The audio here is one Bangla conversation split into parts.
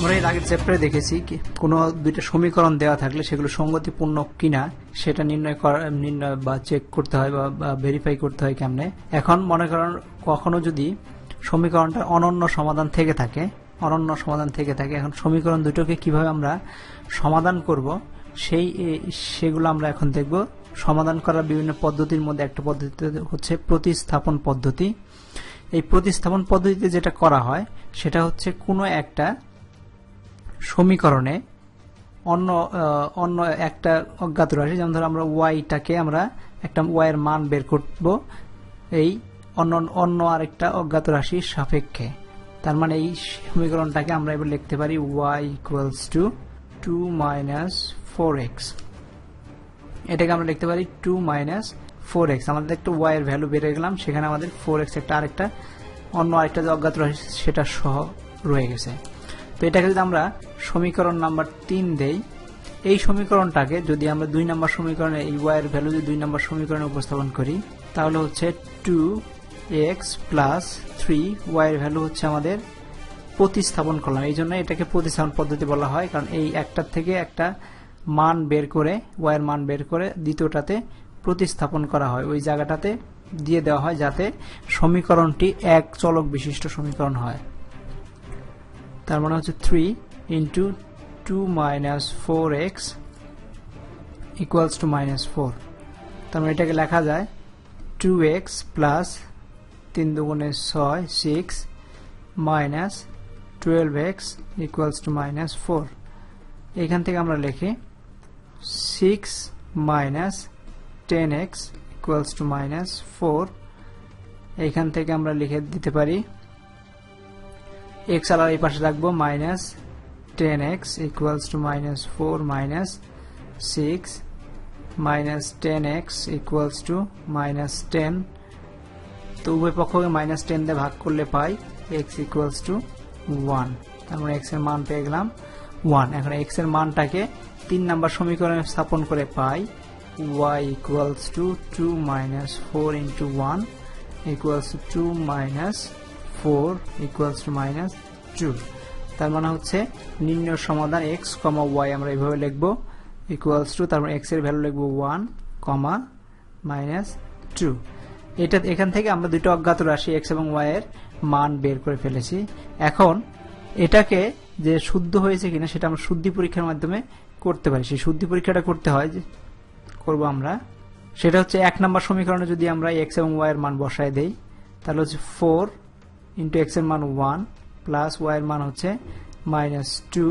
আমরা এর আগের চ্যাপ্টারে দেখেছি কোনো দুইটা সমীকরণ দেওয়া থাকলে সেগুলো সঙ্গতিপূর্ণ কিনা সেটা নির্ণয় করা, নির্ণয় বা চেক করতে হয় বা ভেরিফাই করতে হয় কেমনে। এখন মনে করেন কখনো যদি সমীকরণটা অনন্য সমাধান থেকে থাকে, অনন্য সমাধান থেকে থাকে, এখন সমীকরণ দুটোকে কীভাবে আমরা সমাধান করব, সেই সেগুলো আমরা এখন দেখব। সমাধান করার বিভিন্ন পদ্ধতির মধ্যে একটা পদ্ধতি হচ্ছে প্রতিস্থাপন পদ্ধতি। এই প্রতিস্থাপন পদ্ধতিতে যেটা করা হয়, সেটা হচ্ছে কোনো একটা সমীকরণে অন্য অন্য একটা অজ্ঞাত রাশি, যেমন ধরো আমরা ওয়াইটাকে আমরা একটা ওয়াইয়ের মান বের করব এই অন্য অন্য আরেকটা অজ্ঞাত রাশির সাপেক্ষে। তার মানে এই সমীকরণটাকে আমরা এবার লিখতে পারি Y equals to two minus four X এটাকে আমরা লিখতে পারি টু মাইনাস ফোর এক্স আমাদের একটা ওয়াই এর ভ্যালু বেড়ে গেলাম, সেখানে আমাদের ফোর এক্স একটা আরেকটা, অন্য আরেকটা যে অজ্ঞাত রাশি, সেটা সহ রয়ে গেছে। তো এটাকে যদি আমরা সমীকরণ নাম্বার তিন দেই, এই সমীকরণটাকে যদি আমরা দুই নম্বর সমীকরণে এই ওয়াই এর ভ্যালু যদি দুই নম্বর সমীকরণে উপস্থাপন করি, তাহলে হচ্ছে টু এক্স প্লাস থ্রি এর ভ্যালু হচ্ছে আমাদের প্রতিস্থাপন করলাম। এই জন্য এটাকে প্রতিস্থাপন পদ্ধতি বলা হয়, কারণ এই একটার থেকে একটা মান বের করে ওয়াইয়ের মান বের করে দ্বিতীয়টাতে প্রতিস্থাপন করা হয়। ওই জায়গাটাতে দিয়ে দেওয়া হয় যাতে সমীকরণটি এক চলক বিশিষ্ট সমীকরণ হয়। তার মানে হচ্ছে three into two minus four x equals two minus four তার মানে এটাকে লেখা যায় টু এক্স প্লাস তিন দুগুণে ছয় six minus twelve x equals two minus four এখান থেকে আমরা লিখি six minus ten x equals two minus four এইখান থেকে আমরা লিখে দিতে পারি এক্স আলার এই পাশে রাখব minus ten x equals two minus four minus six minus ten x equals two minus ten তো উভয় পক্ষকে মাইনাস টেন দিয়ে ভাগ করলে পাই এক্স ইকুয়ালস টু ওয়ান তার মানে এক্সের মান পেয়ে গেলাম ওয়ান এখন এক্সের মানটাকে তিন নাম্বার সমীকরণে স্থাপন করে পাই Y equals two two minus four into one equals two minus four equals two minus two তার মানে হচ্ছে নিম্ন সমাধান এক্স কমা ওয়াই আমরা এইভাবে লিখব। ইকুয়ালস টু তারপর এক্সের ভ্যালু লিখব ওয়ান কমা মাইনাস টু এটা এখান থেকে আমরা দুটো অজ্ঞাত রাশি এক্স এবং ওয়াই এর মান বের করে ফেলেছি। এখন এটাকে যে শুদ্ধ হয়েছে কিনা সেটা আমরা শুদ্ধি পরীক্ষার মাধ্যমে করতে পারি। সেই শুদ্ধি পরীক্ষাটা করতে হয় যে করব আমরা। সেটা হচ্ছে এক নম্বর সমীকরণে যদি আমরা এক্স এবং ওয়াই এর মান বসায় দেই, তাহলে হচ্ছে ফোর ইন্টু এক্সের মান ওয়ান প্লাস ওয়াই মান হচ্ছে মাইনাস টু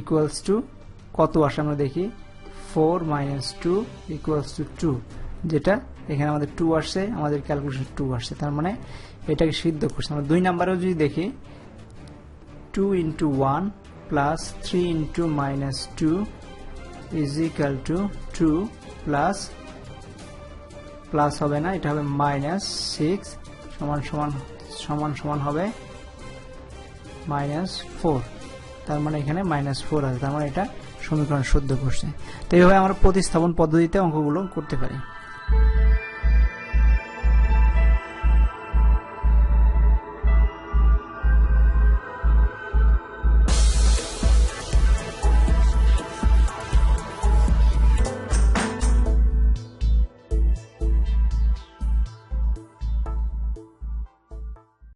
ইকুয়ালস টু কত আসে আমরা দেখি? Four minus two equals two two যেটা এখানে আমাদের টু আসছে, আমাদের ক্যালকুলেশন টু আসছে। তার মানে এটাকে সিদ্ধ করছে। আমরা দুই নাম্বারেও যদি দেখি two into one plus three into minus two is equal two two plus plus হবে না, এটা হবে মাইনাস সিক্স সমান সমান সমান সমান হবে মাইনাস ফোর তার মানে এখানে মাইনাস ফোর আছে, তার মানে এটা সমীকরণ শুদ্ধ করছে। তো এইভাবে আমরা প্রতিস্থাপন পদ্ধতিতে অঙ্কগুলো করতে পারি।